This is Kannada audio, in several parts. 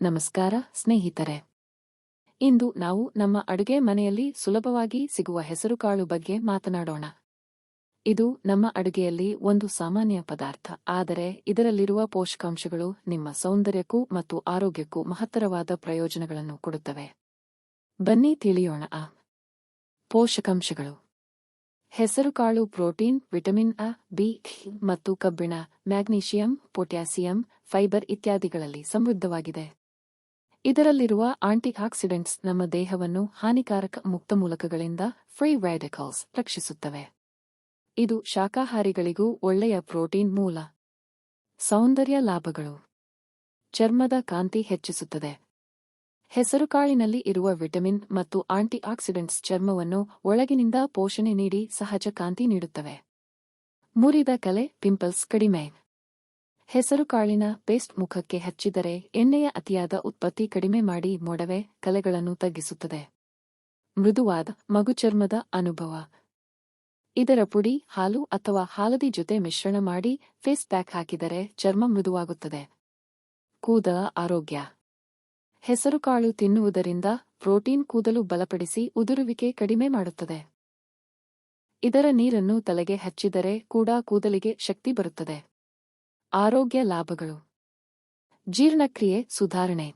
ನಮಸ್ಕಾರ, ಸ್ನೇಹಿತರೆ. ಇಂದು ನಾವು ನಮ್ಮ ಅಡುಗೆ ಮನೆಯಲ್ಲಿ ಸುಲಭವಾಗಿ ಸಿಗುವ ಹೆಸರುಕಾಳು ಬಗ್ಗೆ ಮಾತನಾಡೋಣ. ಇದು ನಮ್ಮ ಅಡುಗೆಯಲ್ಲಿ ಒಂದು ಸಾಮಾನ್ಯ ಪದಾರ್ಥ, ಆದರೆ ಇದರಲ್ಲಿರುವ ಪೋಷಕಾಂಶಗಳು ನಿಮ್ಮ ಸೌಂದರ್ಯಕ್ಕೂ ಮತ್ತು ಆರೋಗ್ಯಕ್ಕೂ ಮಹತ್ತರವಾದ ಪ್ರಯೋಜನಗಳನ್ನು ಕೊಡುತ್ತವೆ. ಬನ್ನಿ ತಿಳಿಯೋಣ ಪೋಷಕಾಂಶಗಳು. ಹೆಸರುಕಾಳು ಪ್ರೋಟೀನ್, ವಿಟಮಿನ್ ಅ ಬಿ ಮತ್ತು ಕಬ್ಬಿಣ, ಮ್ಯಾಗ್ನೀಷಿಯಂ, ಪೊಟ್ಯಾಸಿಯಂ, ಫೈಬರ್ ಇತ್ಯಾದಿಗಳಲ್ಲಿ ಸಮೃದ್ಧವಾಗಿದೆ. ಇದರಲ್ಲಿರುವ ಆಂಟಿಆಕ್ಸಿಡೆಂಟ್ಸ್ ನಮ್ಮ ದೇಹವನ್ನು ಹಾನಿಕಾರಕ ಮುಕ್ತ ಮೂಲಕಗಳಿಂದ ಫ್ರೀ ರ್ಯಾಡಿಕಲ್ಸ್ ರಕ್ಷಿಸುತ್ತವೆ. ಇದು ಶಾಖಾಹಾರಿಗಳಿಗೂ ಒಳ್ಳೆಯ ಪ್ರೋಟೀನ್ ಮೂಲ. ಸೌಂದರ್ಯ ಲಾಭಗಳು. ಚರ್ಮದ ಕಾಂತಿ ಹೆಚ್ಚಿಸುತ್ತದೆ. ಹೆಸರುಕಾಳಿನಲ್ಲಿ ಇರುವ ವಿಟಮಿನ್ ಮತ್ತು ಆಂಟಿಆಕ್ಸಿಡೆಂಟ್ಸ್ ಚರ್ಮವನ್ನು ಒಳಗಿನಿಂದ ಪೋಷಣೆ ನೀಡಿ ಸಹಜ ಕಾಂತಿ ನೀಡುತ್ತವೆ. ಮುರಿದ ಕಲೆ, ಪಿಂಪಲ್ಸ್ ಕಡಿಮೆ. ಹೆಸರುಕಾಳಿನ ಪೇಸ್ಟ್ ಮುಖಕ್ಕೆ ಹಚ್ಚಿದರೆ ಎಣ್ಣೆಯ ಅತಿಯಾದ ಉತ್ಪತ್ತಿ ಕಡಿಮೆ ಮಾಡಿ ಮೊಡವೆ ಕಲೆಗಳನ್ನು ತಗ್ಗಿಸುತ್ತದೆ. ಮೃದುವಾದ ಮಗುಚರ್ಮದ ಅನುಭವ. ಇದರ ಪುಡಿ, ಹಾಲು ಅಥವಾ ಹಾಲದಿ ಜೊತೆ ಮಿಶ್ರಣ ಮಾಡಿ ಫೇಸ್ ಪ್ಯಾಕ್ ಹಾಕಿದರೆ ಚರ್ಮ ಮೃದುವಾಗುತ್ತದೆ. ಕೂದಲ ಆರೋಗ್ಯ. ಹೆಸರುಕಾಳು ತಿನ್ನುವುದರಿಂದ ಪ್ರೋಟೀನ್ ಕೂದಲು ಬಲಪಡಿಸಿ ಉದುರುವಿಕೆ ಕಡಿಮೆ ಮಾಡುತ್ತದೆ. ಇದರ ನೀರನ್ನು ತಲೆಗೆ ಹಚ್ಚಿದರೆ ಕೂಡ ಕೂದಲಿಗೆ ಶಕ್ತಿ ಬರುತ್ತದೆ. ಆರೋಗ್ಯ ಲಾಭಗಳು. ಜೀರ್ಣಕ್ರಿಯೆ ಸುಧಾರಣೆ.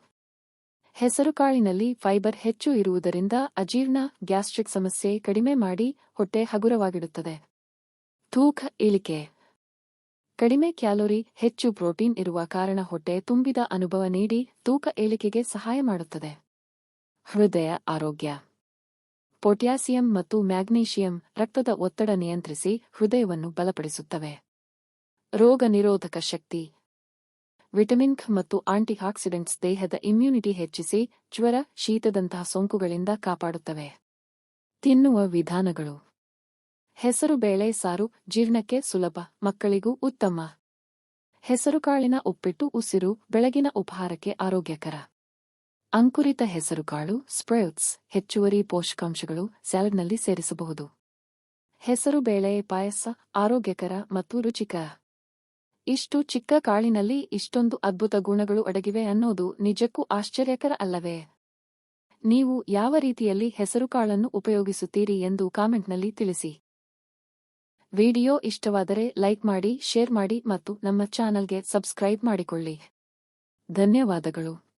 ಹೆಸರುಕಾಳಿನಲ್ಲಿ ಫೈಬರ್ ಹೆಚ್ಚು ಇರುವುದರಿಂದ ಅಜೀರ್ಣ, ಗ್ಯಾಸ್ಟ್ರಿಕ್ ಸಮಸ್ಯೆ ಕಡಿಮೆ ಮಾಡಿ ಹೊಟ್ಟೆ ಹಗುರವಾಗಿಡುತ್ತದೆ. ತೂಕ ಇಳಿಕೆ. ಕಡಿಮೆ ಕ್ಯಾಲೋರಿ, ಹೆಚ್ಚು ಪ್ರೋಟೀನ್ ಇರುವ ಕಾರಣ ಹೊಟ್ಟೆ ತುಂಬಿದ ಅನುಭವ ನೀಡಿ ತೂಕ ಇಳಿಕೆಗೆ ಸಹಾಯ ಮಾಡುತ್ತದೆ. ಹೃದಯ ಆರೋಗ್ಯ. ಪೊಟ್ಯಾಸಿಯಂ ಮತ್ತು ಮ್ಯಾಗ್ನೀಷಿಯಂ ರಕ್ತದ ಒತ್ತಡ ನಿಯಂತ್ರಿಸಿ ಹೃದಯವನ್ನು ಬಲಪಡಿಸುತ್ತವೆ. ರೋಗ ನಿರೋಧಕ ಶಕ್ತಿ. ವಿಟಮಿನ್ ಖ ಮತ್ತು ಆಂಟಿಆಕ್ಸಿಡೆಂಟ್ಸ್ ದೇಹದ ಇಮ್ಯುನಿಟಿ ಹೆಚ್ಚಿಸಿ ಜ್ವರ, ಶೀತದಂತಹ ಸೋಂಕುಗಳಿಂದ ಕಾಪಾಡುತ್ತವೆ. ತಿನ್ನುವ ವಿಧಾನಗಳು. ಹೆಸರು ಬೇಳೆ ಸಾರು ಜೀರ್ಣಕ್ಕೆ ಸುಲಭ, ಮಕ್ಕಳಿಗೂ ಉತ್ತಮ. ಹೆಸರುಕಾಳಿನ ಉಪ್ಪಿಟ್ಟು ಉಸಿರು, ಬೆಳಗಿನ ಉಪಹಾರಕ್ಕೆ ಆರೋಗ್ಯಕರ. ಅಂಕುರಿತ ಹೆಸರುಕಾಳು ಸ್ಪ್ರೌಟ್ಸ್, ಹೆಚ್ಚುವರಿ ಪೋಷಕಾಂಶಗಳು ಸ್ಯಾಲಡ್ನಲ್ಲಿ ಸೇರಿಸಬಹುದು. ಹೆಸರು ಬೇಳೆ ಪಾಯಸ ಆರೋಗ್ಯಕರ ಮತ್ತು ರುಚಿಕರ. ಇಷ್ಟು ಚಿಕ್ಕ ಕಾಳಿನಲ್ಲಿ ಇಷ್ಟೊಂದು ಅದ್ಭುತ ಗುಣಗಳು ಅಡಗಿವೆ ಅನ್ನೋದು ನಿಜಕ್ಕೂ ಆಶ್ಚರ್ಯಕರ ಅಲ್ಲವೇ? ನೀವು ಯಾವ ರೀತಿಯಲ್ಲಿ ಹೆಸರುಕಾಳನ್ನು ಉಪಯೋಗಿಸುತ್ತೀರಿ ಎಂದು ಕಾಮೆಂಟ್ನಲ್ಲಿ ತಿಳಿಸಿ. ವಿಡಿಯೋ ಇಷ್ಟವಾದರೆ ಲೈಕ್ ಮಾಡಿ, ಶೇರ್ ಮಾಡಿ ಮತ್ತು ನಮ್ಮ ಚಾನಲ್ಗೆ ಸಬ್ಸ್ಕ್ರೈಬ್ ಮಾಡಿಕೊಳ್ಳಿ. ಧನ್ಯವಾದಗಳು.